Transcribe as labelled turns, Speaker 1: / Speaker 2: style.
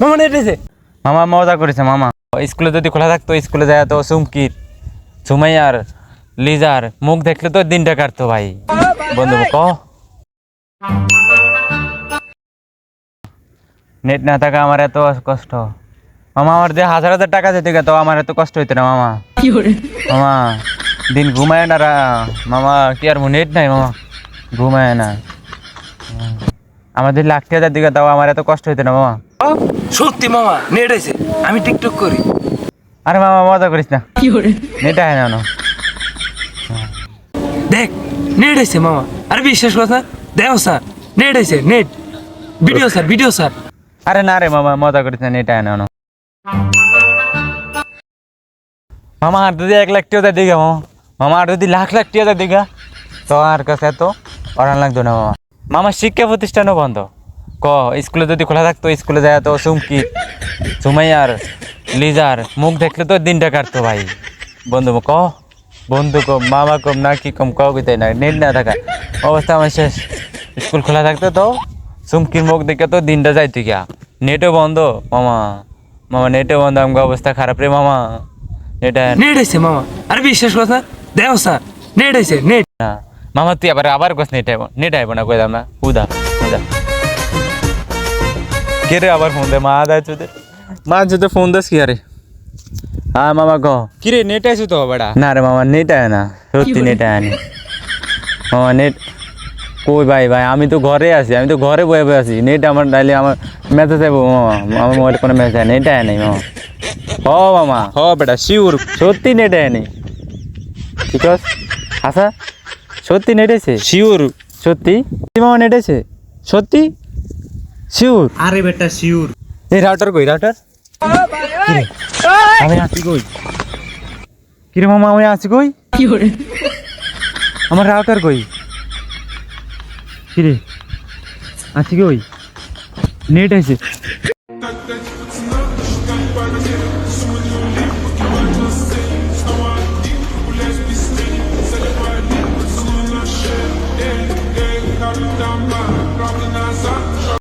Speaker 1: মামা নেট এসে
Speaker 2: মামা মজা করেছে মামা। স্কুলে যদি খোলা থাকতো স্কুলে যায় তো সুমকির সুমাইয়ার লিজার মুখ দেখলে তো দিনটা কাটতো ভাই। বন্ধু ক? নেট না থাকা আমার এত কষ্ট। মামা আমার যে হাজার হাজার টাকা যেতে গেত আমার এত কষ্ট হইতো না মামা। মামা দিন ঘুমায় না রা। মামা কি আর নেট নাই মামা? ঘুমায় না। আমাদের লাখ হাজার দিকে তাও আমার এত কষ্ট হইতো না মামা।
Speaker 1: সত্যি মামা নেট এসে আমি টিকটক করি।
Speaker 2: আরে মামা মজা করিস না। নেট আয় না না।
Speaker 1: দেখ নেট এসে মামা। আরে বিশ্বাস কর স্যার দেও স্যার নেট এসে net. Video sir video sir.
Speaker 2: আরে না রে মামা মজা করিস না নেট আয় না না। মামা আর যদি এক লাখ টিয়া দিঘা মামা। মামা আর যদি লাখ লাখ টিয়া দিঘা তো আর কাছে এত পড়ান লাগতো না মামা। মামা শিক্ষা প্রতিষ্ঠানও বন্ধ। ক স্কুলে যদি খোলা থাকতো স্কুলে যায় তো সুমকি সুমাইয়ার লিজার মুখ দেখলে তো দিনটা কাটতো ভাই। বন্ধু ক বন্ধু কম মামা কম না কি কম ক কইতে না নেট না থাকা। অবস্থা আমার শেষ। স্কুল খোলা থাকতো তো সুমকির মুখ দেখে তো দিনটা যাইতো গিয়া। নেটও বন্ধ মামা। মামা নেটও বন্ধ আমার অবস্থা খারাপ রে মামা। নেট আয়
Speaker 1: নেট এসে মামা। আরে বিশ্বাস কর স্যার দেও স্যার নেট এসে নেট।
Speaker 2: না মামা তুই আবার আবার কস নেট আইব নেট আইব না কইলাম না। উদা উদা। কে রে আবার ফোন দে মা দাই চুদে মা চুদে ফোন দাস কি আরে? হ্যাঁ মামা কহ
Speaker 3: কি? রে নেট আইসু তো বেড়া
Speaker 2: না রে মামা নেট আয় না। সত্যি নেট আয় নি। মামা নেট কই ভাই ভাই? আমি তো ঘরে আছি আমি তো ঘরে বয়ে বয়ে আছি। নেট আমার ডাইলে আমার মেসেজ আইব মামা। আমার মোবাইল কোনো মেসেজ আয় নেট আয় নাই মামা। ও মামা।
Speaker 3: হ বেটা শিওর
Speaker 2: সত্যি নেট আয় নাই। ঠিক আছে? আচ্ছা সত্যি নেট আছে
Speaker 3: শিওর
Speaker 2: সত্যি? মামা নেট আছে সত্যি? শিওর
Speaker 3: আরে বেটা শিওর
Speaker 2: এই রাউটার কই রাউটার আমি আছি কই? কিরে মামা আমি আছি কই? আমার রাউটার কই? কিরে? আছি কই? নেট আছে